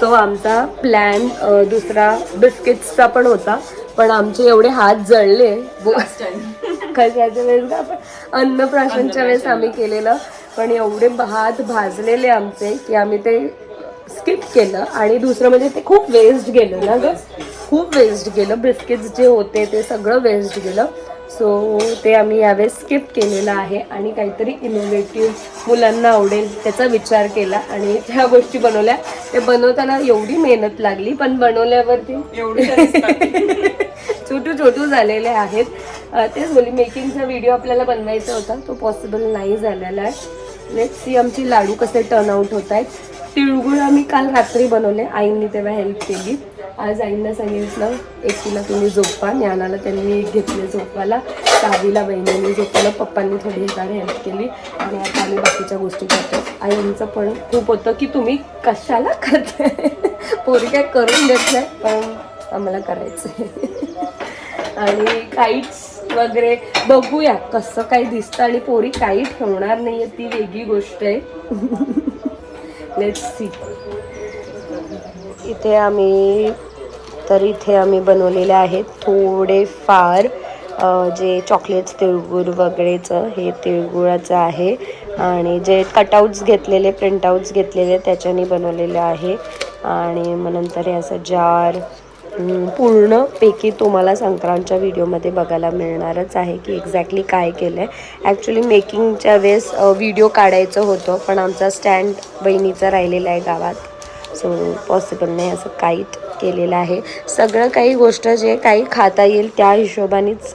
So आमचा plan दुसरा बिस्किट्सचा पण होता. पण आमचे एवढे हात जळले. कशाच्या वेळेस का आपण अन्नप्राशनच्या वेळेस आम्ही केलेलं. पण एवढे हात भाजलेले आमचे की आम्ही ते स्किप केलं. आणि दुसरं म्हणजे ते खूप वेस्ट गेलं ना ग. खूप वेस्ट गेलं. बिस्किट्स जे होते ते सगळं वेस्ट गेलं. सो ते आम्ही यावेळेस स्किप केलेलं आहे आणि काहीतरी इनोव्हेटिव्ह मुलांना आवडेल त्याचा विचार केला आणि त्या गोष्टी बनवल्या. ते बनवताना एवढी मेहनत लागली पण बनवल्यावरती छोटू छोटू झालेले आहेत. तेच बोली मेकिंगचा व्हिडिओ आपल्याला बनवायचा होता तो पॉसिबल नाही झालेला आहे. लेट्स सी आमची लाडू कसे टर्न आउट होत आहेत. तिळगुळ आम्ही काल रात्री बनवले आईंनी तेव्हा हेल्प केली. आज आईंना सांगितलं एकीला तुम्ही झोपा ज्ञानाला त्यांनी घेतले झोपायला. सावीला बहिणीने झोपवलं पप्पांनी थोडी फार हेल्प केली. आणि आता आम्ही बाकीच्या गोष्टी करतो आईंचं पण खूप होतं की तुम्ही कशाला करताय? पोरी काय करून देत नाही पण आम्हाला करायचं आहे आणि काहीच वगैरे बघूया कसं काही दिसतं. आणि पोरी काही ठेवणार नाही आहे ती वेगळी गोष्ट आहे. लेट्स सी इथे आम्ही तर इथे आम्ही बनवलेले आहेत थोडेफार जे चॉकलेट्स तिळगुळ वगैरेचं हे तिळगुळाचं आहे. आणि जे कटआउट्स घेतलेले प्रिंटआउट्स घेतलेले त्याच्याने बनवलेलं आहे. आणि मग नंतर हे असं जार पूर्ण पूर्णपैकी तुम्हाला संक्रांतच्या व्हिडिओमध्ये बघायला मिळणारच आहे की एक्झॅक्टली काय केलं आहे ॲक्च्युली मेकिंगच्या वेळेस व्हिडिओ काढायचं होतं पण आमचा स्टँड बहिणीचा राहिलेला आहे गावात. सो पॉसिबल नाही असं काहीच केलेलं आहे. सगळं काही गोष्ट जे काही खाता येईल त्या हिशोबानेच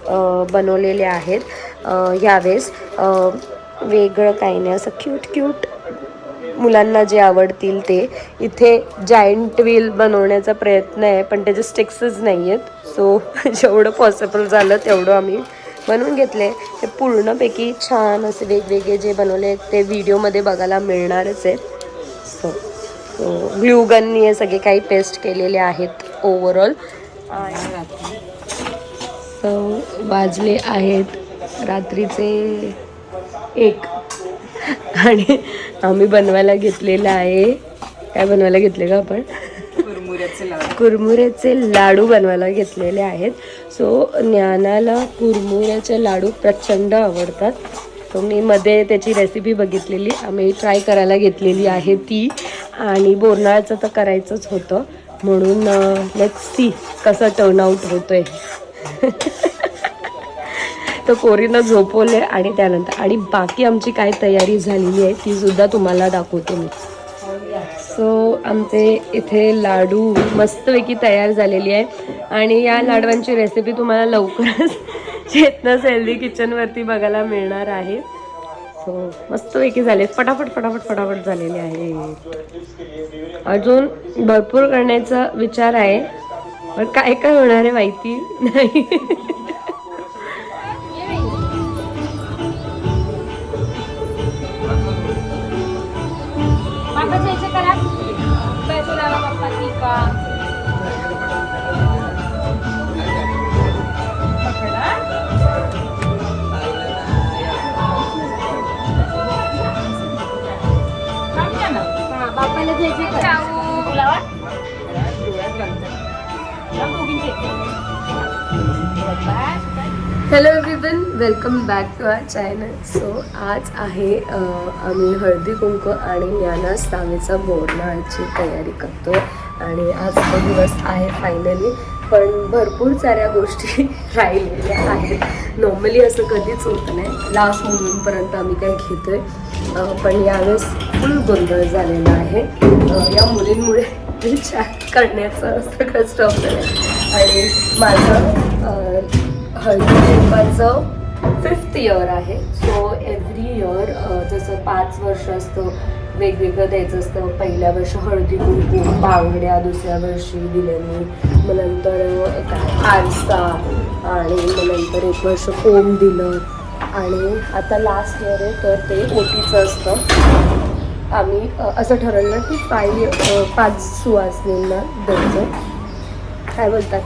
बनवलेले आहेत ह्यावेळेस. यावेळेस वेगळं काही नाही. असं क्यूट क्यूट मुलांना जे आवडतील ते. इथे जायंट व्हील बनवण्याचा प्रयत्न आहे पण त्याचे स्टिक्सच नाही आहेत. सो जेवढं पॉसिबल झालं तेवढं आम्ही बनवून घेतले ते पूर्णपैकी छान असे वेगवेगळे जे बनवले आहेत ते व्हिडिओमध्ये बघायला मिळणारच आहे सो सो ग्लुगननी हे सगळे काही पेस्ट केलेले आहेत ओव्हरऑल सो वाजले आहेत रात्रीचे एक. आणि आम्ही बनवायला घेतलेलं आहे. काय बनवायला घेतले का आपण? कुरमुऱ्याचे लाडू. बनवायला घेतलेले आहेत. सो ज्ञानाला कुरमुऱ्याचे लाडू प्रचंड आवडतात. तो मी मध्ये त्याची रेसिपी बघितलेली. आम्ही ट्राय करायला घेतलेली आहे ती. आणि बोरनाळचं तर करायचंच होतं. म्हणून लेट्स सी कसं टर्नआउट होतो आहे तर कोरीनं झोपवले आणि त्यानंतर आणि बाकी आमची काय तयारी झालेली आहे ती सुद्धा तुम्हाला दाखवते मी. सो आमचे इथे लाडू मस्तपैकी तयार झालेली आहे. आणि या लाडवांची रेसिपी तुम्हाला लवकरच चेतनस हेल्दी किचनवरती बघायला मिळणार आहे. सो मस्तपैकी झाले. फटाफट फटाफट फटाफट झालेले आहे. अजून भरपूर करण्याचा विचार आहे. पण काय काय होणार आहे माहिती नाही. Hello everyone welcome back to our channel so आज आहे आम्ही हळदी कुंकू आणि ज्ञाना सामीचा बोरनाळची तयारी करतो आणि आज तो दिवस आहे फायनली पण भरपूर साऱ्या गोष्टी राहिलेल्या आहेत. नॉर्मली असं कधीच होत नाही. लास्ट मोमेंटपर्यंत आम्ही काय घेतोय. आहे पण यावेळेस फुल गोंधळ झालेला आहे. या मुलींमुळे विचार करण्याचं सगळं स्टॉप आणि माझं हळदी फिफ्थ इयर आहे. सो एव्हरी इयर जसं पाच वर्ष असतं वेगवेगळं द्यायचं असतं. पहिल्या वर्षी हळदी कुंकू बांगड्या दुसऱ्या वर्षी दिल्याने मग नंतर एक आरसा आणि मग नंतर एक वर्ष कोम दिलं. आणि आता लास्ट इयर आहे तर ते ओटीचं असतं. आम्ही असं ठरवलं की पाय पाच सुवासनींना द्यायचं. काय बोलतात?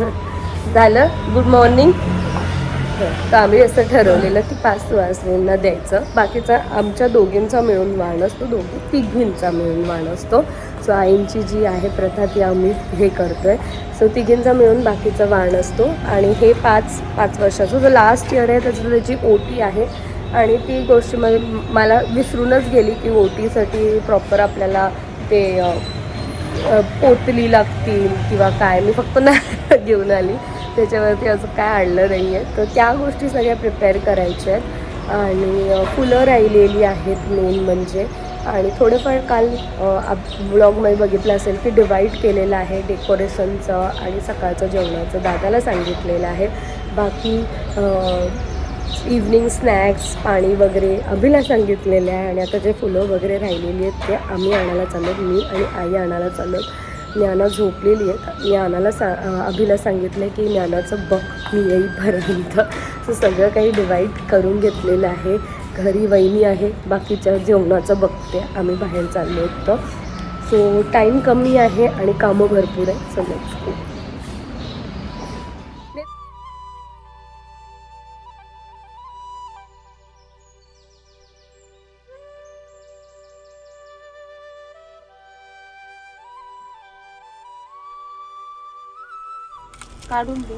झालं. गुड मॉर्निंग तर आम्ही असं ठरवलेलं की पाच सुवासिनींना द्यायचं. बाकीचा आमच्या दोघींचा मिळून वाण असतो दोघी तिघींचा मिळून वाण असतो. सो आईंची जी आहे प्रथा ती आम्ही हे करतो आहे सो तिघींचा मिळून बाकीचा वाण असतो. आणि हे पाच पाच वर्षाचं जो लास्ट इयर आहे त्याचं त्याची ओटी आहे आणि ती गोष्ट म्हणजे मला विसरूनच गेली की ओटीसाठी प्रॉपर आपल्याला ते पोतली लागतील किंवा काय. मी फक्त नाही घेऊन आली. त्याच्यावरती असं काय आणलं नाही आहे तर त्या गोष्टी सगळ्या प्रिपेअर करायच्या आहेत. आणि फुलं राहिलेली आहेत मेन म्हणजे. आणि थोडंफार काल ब्लॉगमध्ये बघितलं असेल की डिवाईड केलेलं आहे डेकोरेशनचं आणि सकाळचं जेवणाचं. दादाला सांगितलेलं आहे. बाकी इव्हनिंग स्नॅक्स पाणी वगैरे अभिला सांगितलेलं आहे. आणि आता जे फुलं वगैरे राहिलेली आहेत ते आम्ही आणायला चालत मी आणि आई आणायला चालत ज्ञाना झोपलेली आहेत. ज्ञानाला सा अभिला सांगितलं की ज्ञानाचं बघ मी येईपर्यंत. सो सगळं काही डिवाईड करून घेतलेलं आहे. घरी वहिनी आहे बाकीच्या जेवणाचं बघते. आम्ही बाहेर चाललो होतं सो टाईम कमी आहे आणि कामं भरपूर आहे सो लेट्स काढून दे.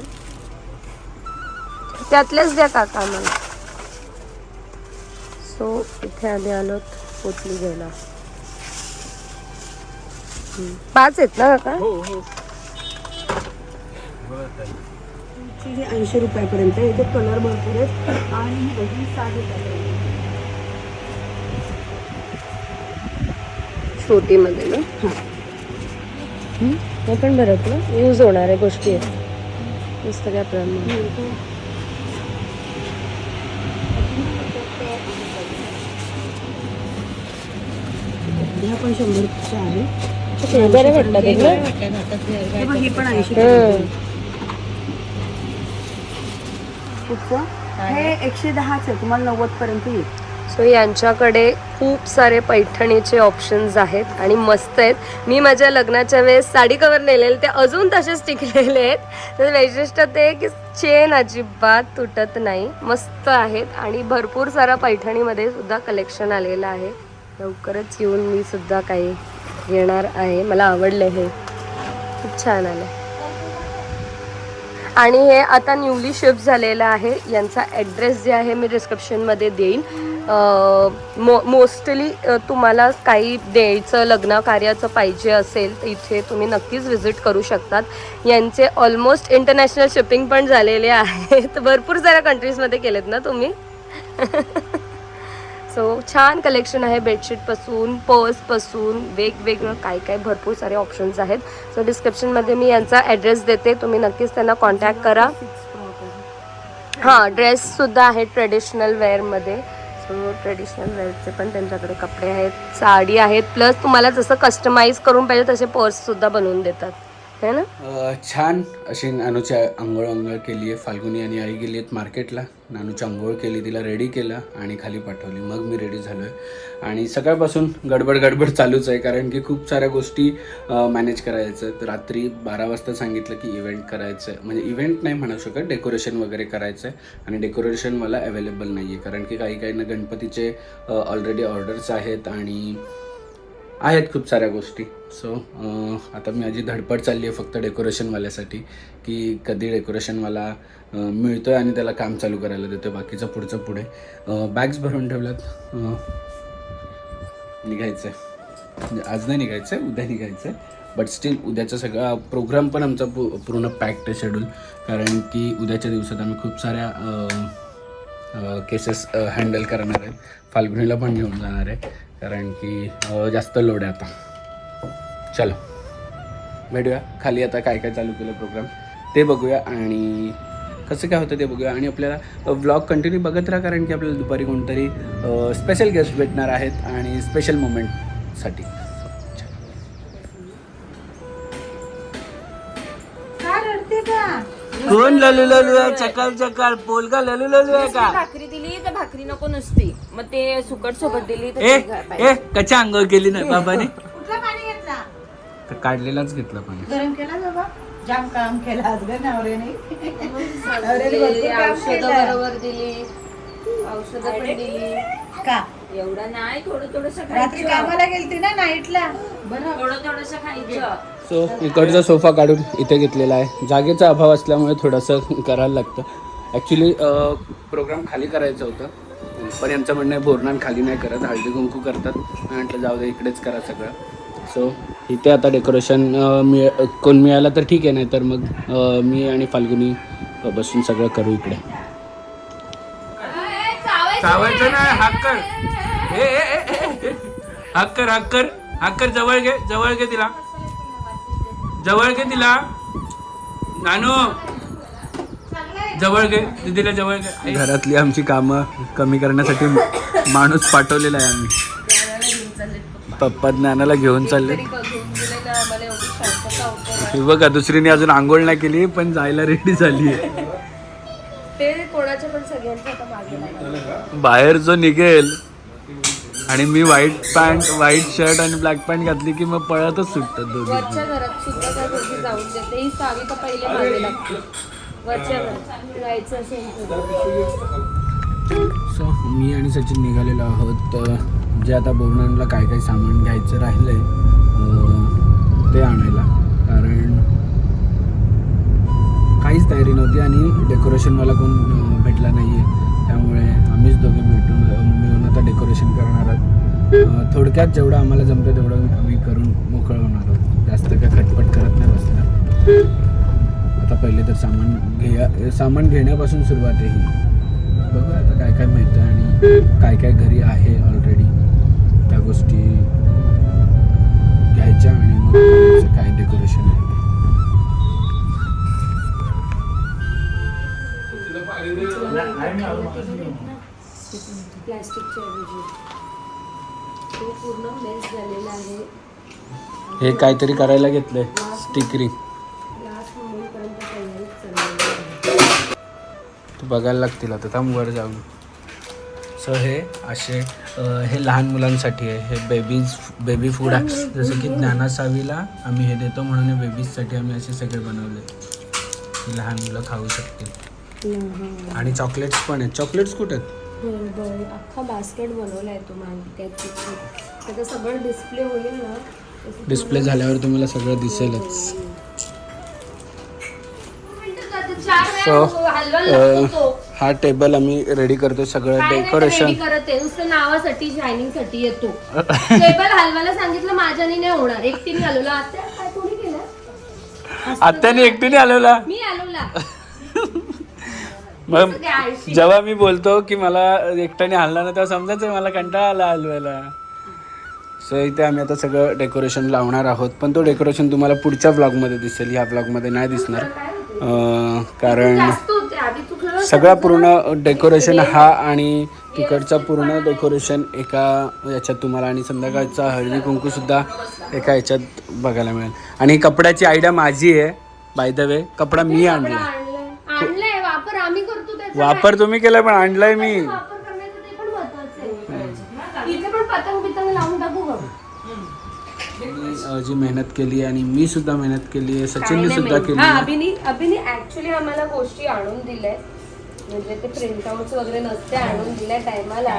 त्यातलेच द्या काका आम्हाला. सो इथे आम्ही आलो पोचली घ्यायला. पाच आहेत ना काका? ऐंशी रुपयापर्यंत इथे कलर भरपूर आहेत. आणि बघी साठ रुपयापर्यंत छोटीमध्ये ना? हम्म. हे पण बरं ना यूज होणाऱ्या गोष्टी आहेत. प्रॉब्लेम ह्या पण आहे. बरं हे ही पण ऐंशी हे. एकशे दहाच आहे तुम्हाला नव्वद पर्यंत येईल. सो यांच्याकडे खूप सारे पैठणीचे ऑप्शन्स आहेत आणि मस्त आहेत. मी माझ्या लग्नाच्या वेळेस साडी कवर नेलेले ते अजून तसेच टिकलेले आहेत. तर वैशिष्ट्य ते की चेन अजिबात तुटत नाही. मस्त आहेत आणि भरपूर सारा पैठणीमध्ये सुद्धा कलेक्शन आलेलं आहे. लवकरच येऊन मी सुद्धा काही घेणार आहे. मला आवडलं हे. खूप छान आलं. आणि हे आता न्यूली शिफ्ट झालेलं आहे. यांचा ॲड्रेस जे आहे मी डिस्क्रिप्शनमध्ये देईन. मो मोस्टली तुम्हाला काही द्यायचं लग्न कार्याचं पाहिजे असेल तर इथे तुम्ही नक्कीच व्हिजिट करू शकतात. यांचे ऑलमोस्ट इंटरनॅशनल शिपिंग पण झालेले आहेत. भरपूर साऱ्या कंट्रीजमध्ये केलेत ना तुम्ही? सो छान कलेक्शन आहे बेडशीटपासून पर्सपासून वेगवेगळं काय काय भरपूर सारे ऑप्शन्स आहेत. सो डिस्क्रिप्शनमध्ये मी यांचा ॲड्रेस देते. तुम्ही नक्कीच त्यांना कॉन्टॅक्ट करा. हां ड्रेससुद्धा आहे ट्रेडिशनल वेअरमध्ये सो ट्रेडिशनल वेअरचे पण त्यांच्याकडे कपडे आहेत साडी आहेत. प्लस तुम्हाला जसं कस्टमाइज करून पाहिजे तसे पर्ससुद्धा बनवून देतात. है ना? छान अशी नानूची आंघोळ आंघोळ केली आहे फाल्गुनी आणि आई गेली आहेत मार्केटला. नानूची आंघोळ केली तिला रेडी केलं आणि खाली पाठवली. मग मी रेडी झालो आहे आणि सकाळपासून गडबड गडबड चालूच आहे. कारण की खूप साऱ्या गोष्टी मॅनेज करायचं. तर रात्री बारा वाजता सांगितलं की इव्हेंट करायचं आहे म्हणजे इव्हेंट नाही म्हणू शकत डेकोरेशन वगैरे करायचं आहे आणि डेकोरेशन मला अवेलेबल नाही आहे कारण की काही काही ना गणपतीचे ऑलरेडी ऑर्डर्स आहेत आणि आहेत खूप साऱ्या गोष्टी. सो आता मी माझी धडपड चालली आहे फक्त डेकोरेशनवाल्यासाठी की कधी डेकोरेशनवाला मिळतो आहे आणि त्याला काम चालू करायला देतो बाकीचं पुढचं पुढे. बॅग्स भरून ठेवल्यात. निघायचं आहे म्हणजे आज नाही निघायचं आहे उद्या निघायचं आहे बट स्टील उद्याचा सगळा प्रोग्राम पण आमचा पू पूर्ण पॅक्ड आहे शेड्यूल कारण की उद्याच्या दिवसात आम्ही खूप साऱ्या केसेस हँडल करणार आहे फाल्गुनीला पण घेऊन जाणार आहे. कारण की जास्त लोड आहे आता. चलो. भेटूया. खाली आता काय काय चालू केलं प्रोग्राम ते बघूया आणि कसं काय होतं ते बघूया. आणि आपल्याला व्लॉग कंटिन्यू बघत राहा कारण की आपल्याला दुपारी कोणतरी स्पेशल गेस्ट भेटणार आहेत आणि स्पेशल मुमेंटसाठी कोण ललू ललू आहे? चकाल चकाल. पोलका ललू ललू आहे का? भाकरी दिली तर भाकरी नको नुसती. मग ते सुकट सोबत दिली तर ए ते घा- पाहिजे. ए कच्चा अंघोळ केली नाही बाबाने? तर काढलेलाच घेतला पाणी. गरम केला बाबा? जाम काम केलं आज ग नवऱ्याने. औषधं बरोबर दिली. औषधं पण दिली. का? एवढं नाही थोडं थोडस रात्री कामाला गेलती ना नाईटला? बरं. थोडं थोडस खायचं. सो इकडचा सोफा काढून इथे घेतलेला आहे. जागेचा अभाव असल्यामुळे थोडंसं करायला लागतं. ॲक्च्युली प्रोग्राम खाली करायचं होतं. पण यांचं म्हणणं आहे बोरणान खाली नाही करत. हळदी कुंकू करतात. म्हटलं जाऊ दे इकडेच करा सगळं. सो इथे आता डेकोरेशन मिळ कोण मिळालं तर ठीक आहे नाही तर मग मी आणि फाल्गुनी बसून सगळं करू इकडे. चावायचं नाही हाक जवळ घे जवळ घे तिला. जवळ घे तिला. नानू. जवळ घे. दीदीला जवळ घे. घरातली आमची कामं कमी करण्यासाठी माणूस पाठवलेला आहे आम्ही. पप्पा ज्ञानाला घेऊन चालले. हे बघा दुसरीने अजून आंघोळ नाही केली पण जायला रेडी झाली आहे. ते कोणाच्या पण सगळ्यांचं आता मागे लागलं. बाहेर जो निघेल आणि मी व्हाईट पॅन्ट व्हाईट शर्ट आणि ब्लॅक पॅन्ट घातली की मग पळतच सुटतात दोघी वरच्या घरात सुद्धा त्या दोघी जाऊन देते. ही पहिले मागे लागते. वरच्या घरात जायचं असेल तर. सो मी आणि सचिन निघालेलो आहोत. अ, जे आता बोरणांना काय काय सामान घ्यायचं राहिलं आहे ते आणायला. कारण काहीच तयारी नव्हती आणि डेकोरेशनवाला कोण अ, भेटला नाही आहे त्यामुळे आम्हीच दोघे भेटून अ, आता डेकोरेशन करणार आहोत. थोडक्यात जेवढं आम्हाला जमतं तेवढं आम्ही करून मोकळं होणार आहोत. जास्त काय खटपट करत नाही बसणार. आता पहिले तर सामान घ्या सामान घेण्यापासून सुरुवात आहे ही. बघू आता काय काय मिळतं आणि काय काय घरी आहे ऑलरेडी त्या गोष्टी घ्यायच्या आणि मग काय डेकोरेशन आहे. प्लास्टिकच्या ऐवजी. तो पूर्ण मेस झालेला आहे. हे काहीतरी करायला घेतलंय स्टिकरिंग. लास्ट मोमेंटपर्यंत तयारीच चाललेली आहे. तू बघायला लागतील आता थांब वर जाऊन. सो हे असे अं, हे लहान मुलांसाठी आहे. हे बेबीज बेबी फूड आहे. जसं की ज्ञानासावीला आम्ही हे देतो म्हणून हे बेबीजसाठी आम्ही असे सगळे बनवले. लहान मुलं खाऊ शकतील. आणि चॉकलेट्स पण आहेत. चॉकलेट्स कुठे आहेत? हो, बरं. अख्खा बास्केट बनवला आहे तो मागे. त्याची त्याचं सगळं डिस्प्ले होईल ना डिस्प्ले झाल्यावर तुम्हाला सगळं दिसेलच. सो हा टेबल आम्ही रेडी करतो सगळं डेकोरेशन रेडी करत आहे. नुसतं नावासाठी शायनिंगसाठी येतो. टेबल हलवायला सांगितलं माझ्याने नाही होणार. एकटीने हलवला. आता काय कोणी केलं? आत्याने एकटीने आलेला मी हलवला. मग. जेव्हा मी बोलतो की मला एकट्याने हलला ना तेव्हा समजायचं मला कंटाळा आला हलवायला. सो इथे आम्ही आता सगळं डेकोरेशन लावणार आहोत. पण तो डेकोरेशन तुम्हाला पुढच्या ब्लॉगमध्ये दिसेल. ह्या ब्लॉगमध्ये नाही दिसणार. कारण सगळा पूर्ण डेकोरेशन हा आणि तिकडचा पूर्ण डेकोरेशन एका याच्यात तुम्हाला आणि संध्याकाळचा हळदी कुंकू सुद्धा एका याच्यात बघायला मिळेल. आणि कपड्याची आयडिया माझी आहे बाय द वे कपडा मी आणला वापर तुम्ही केलाय पण आणलाय मी. वापर करण्याचं ते पण महत्वाचं आहे. इथे पण पतंग बितंग लावून टाकू का मी, अ, जी मेहनत केली आणि मी सुद्धा मेहनत केली आहे सचिनने सुद्धा केली हा आहे. अभिनी अभिनी ऍक्च्युली आम्हाला गोष्टी आणून दिल्या म्हणजे ते प्रिंट वगैरे नसते आणून दिल्या टायमाला.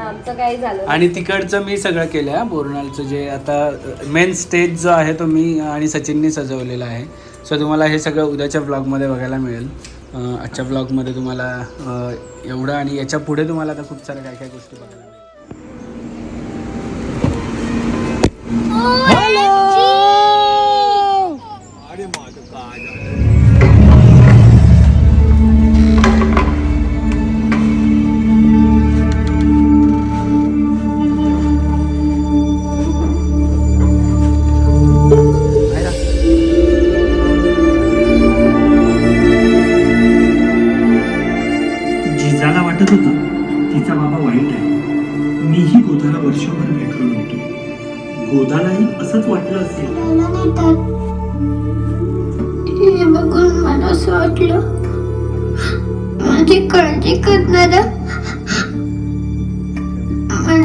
आमचं काही झालं नाही. आणि तिकडचं मी सगळं केलं आहे बोरनालचं जे आता मेन स्टेज जो आहे तो मी आणि सचिनने सजवलेला आहे. सो तुम्हाला हे सगळं उद्याच्या ब्लॉगमध्ये बघायला मिळेल. आजच्या ब्लॉगमध्ये तुम्हाला एवढं आणि याच्यापुढे तुम्हाला आता खूप साऱ्या काय काय गोष्टी बघायला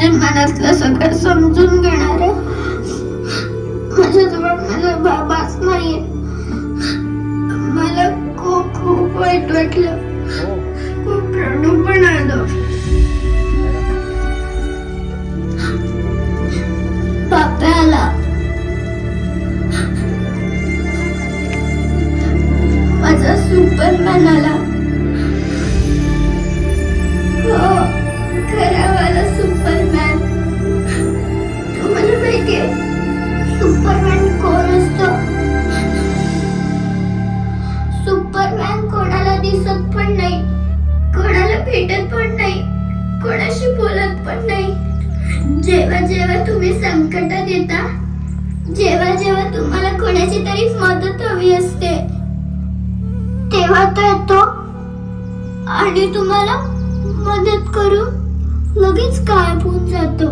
माझ्या मनातलं सगळं समजून घेणार. माझ्याजवळ माझा बाबाच नाहीये. मला खूप खूप वाईट वाटलं. खूप रडू पण आलो. बाप्याला माझा सुपरमॅन आला खरावाला सुपरमॅन. तुम्हाला माहितीये सुपरमॅन कोण असतो? सुपरमॅन कोणाला दिसत पण नाही कोणाला भेटत पण नाही कोणाशी बोलत पण नाही. जेव्हा जेव्हा तुम्ही संकटात येता जेव्हा जेव्हा तुम्हाला कोणाची तरी मदत हवी असते तेव्हा तो येतो आणि तुम्हाला मदत करू लगेच गायब होऊन जातो.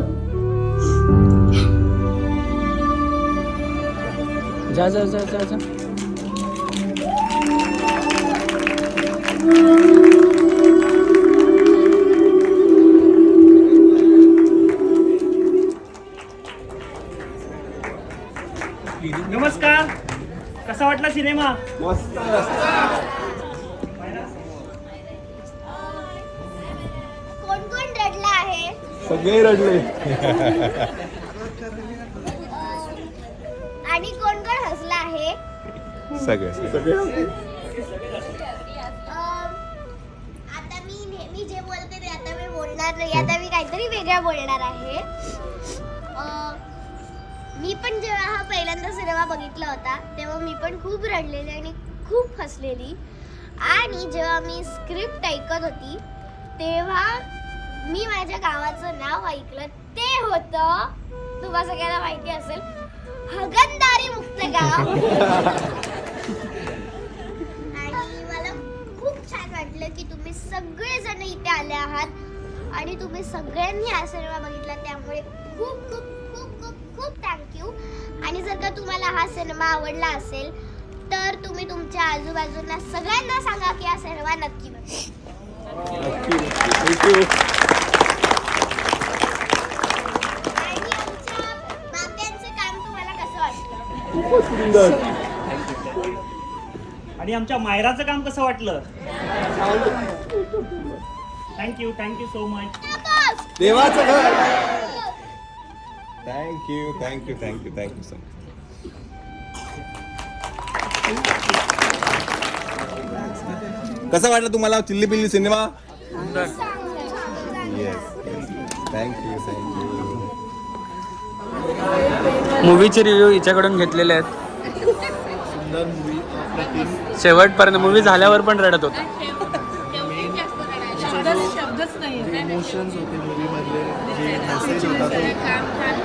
जा जा जा जा जा. नमस्कार. कसा वाटला सिनेमा? कोण सगळे रडले. आणि कोण कोण हसला आहे? सगळे. सगळे आता मी नेहमी जे बोलते ते आता मी बोलणार नाही. आता मी काहीतरी वेगळं बोलणार आहे. अं, मी पण जेव्हा हा पहिल्यांदा सिनेमा बघितला होता तेव्हा मी पण खूप रडलेली आणि खूप हसलेली. आणि जेव्हा मी स्क्रिप्ट ऐकत होती तेव्हा मी माझ्या गावाचं नाव ऐकलं ते होतं तुम्हा सगळ्यांना माहिती असेल हगंदारी मुक्त गाव. आणि मला खूप छान वाटलं की तुम्ही सगळेजण इथे आले आहात आणि तुम्ही सगळ्यांनी हा सिनेमा बघितला त्यामुळे खूप खूप खूप खूप खूप थँक्यू आणि जर का तुम्हाला हा सिनेमा आवडला असेल तर तुम्ही तुमच्या आजूबाजूला सगळ्यांना सांगा की हा सिनेमा नक्की बघा. आणि आणि आमच्या मायराचं काम कसं वाटलं? थँक्यू थँक्यू सो मच देवाचं घर. Thank you thank you thank you thank you so much कसा वाटला तुम्हाला Chilli Pilli cinema? Yes thank you thank you मूवीचे review हिच्याकडून घेतलेले आहेत. शेवटपर्यंत मूवी झाल्यावर पण रडत होता. इमोशन्स होते मूवीमधले जे मेसेज होता तो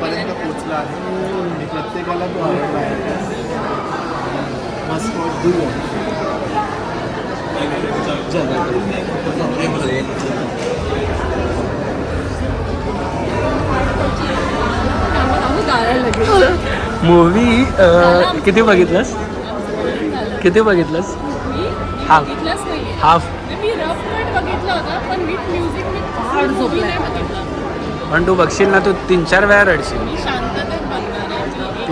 पर्यंत पोचला आहे. प्रत्येकाला तो आवडला आहे. मस्त. मूवी किती बघितलंस? किती बघितलंस? हाफ हाफ मी रफ कट बघितला होता पण विथ म्युझिक मी फार झोपली नाही बघितला. पण तू बघशील ना तू तीन चार वेळा रडशील.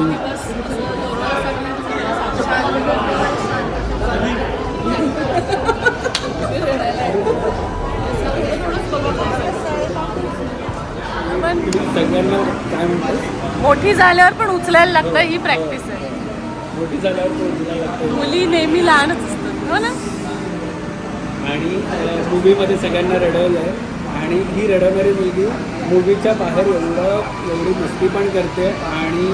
मोठी झाल्यावर पण उचलायला लागतं ही प्रॅक्टिस आहे. मुली नेहमी लहानच असतात हो ना? आणि मूवीमध्ये सगळ्यांना रडवलं आहे आणि ही रडवणारी मुलगी मूवीच्या बाहेर एवढं एवढी मस्ती पण करते आणि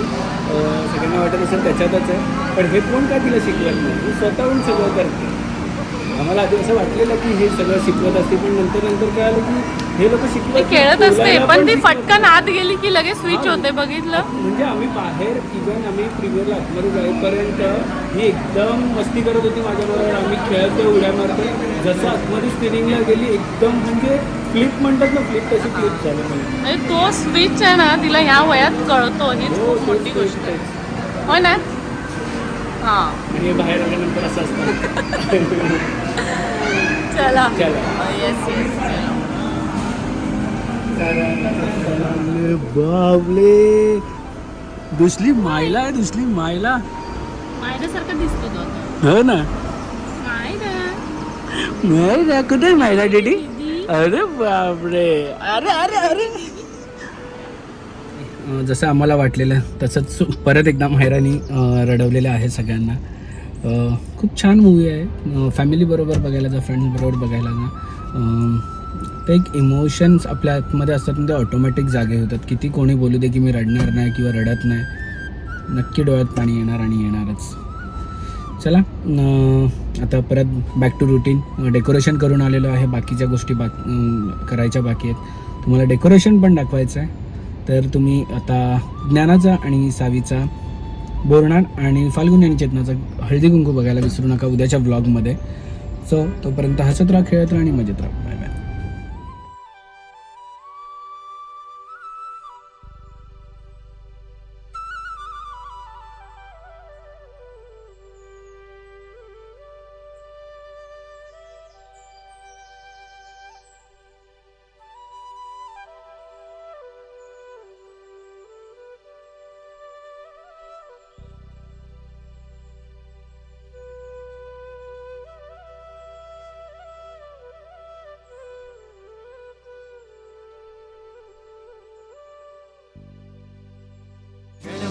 सगळ्यांना वाटत असेल त्याच्यातच आहे. पण हे कोण काय तिला शिकवत नाही? स्वतःहून सगळं करते. आम्हाला आधी असं वाटलेलं की हे सगळं शिकवत असते पण नंतर नंतर काय आलं की हे लोक शिकवत खेळत असते पण ती पटकन आत गेली की लगेच स्विच होते बघितलं? म्हणजे आम्ही बाहेर इव्हन आम्ही प्रीमियरला आतमध्ये जाईपर्यंत ही एकदम मस्ती करत होती माझ्याबरोबर. आम्ही खेळतो उड्या मारतो जसं आतमध्ये स्टिरिंगला गेली एकदम म्हणजे फ्लिप म्हणतात ना फ्लिप तशी फ्लिप झाली म्हणजे तो स्विच आहे ना तिला ह्या वयात कळतो हीच हो खूप मोठी गोष्ट आहे. हो ना? हा आणि हे बाहेर आल्यानंतर असं असतं. चला. चला. येस येस बाबले दुसली मायला आहे दुसली मायला. मायल्यासारखा दिसतो तो आता. हो ना. कुठे मायला डेडी? अरे बापरे. अरे अरे अरे. जसं आम्हाला वाटलेलं तसंच परत एकदा मायरानी अं, रडवलेलं आहे सगळ्यांना. खूप छान मूवी आहे. फॅमिलीबरोबर बघायला जा फ्रेंड्सबरोबर बघायला जा. ते एक इमोशन्स आपल्या आतमध्ये असतात ते ऑटोमॅटिक जागे होतात. किती कोणी बोलू दे की मी रडणार नाही किंवा रडत नाही. नक्की डोळ्यात पाणी येणार आणि येणारच. चला आता परत बॅक टू रुटीन डेकोरेशन करून आलेलो आहे. बाकीच्या गोष्टी बाक करायच्या बाकी आहेत. तुम्हाला डेकोरेशन पण दाखवायचं आहे. तर तुम्ही आता ज्ञानाचा आणि सावीचा बोरणार आणि फाल्गुन आणि चेतनाचा हळदी कुंकू बघायला विसरू नका उद्याच्या ब्लॉगमध्ये सो तोपर्यंत हसत राहा खेळत राहा आणि मजेत राहा. बाय बाय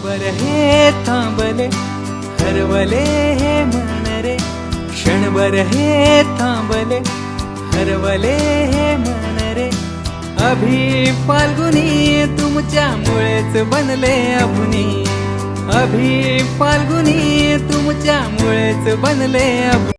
क्षणभर हे थांबले हरवले हे मन रे. क्षणभर हे थांबले हरवले हे मन रे. अभि फाल्गुनी तुमच्यामुळेच बनले अभुनी. अभि फाल्गुनी तुमच्यामुळेच बनले अभुनी.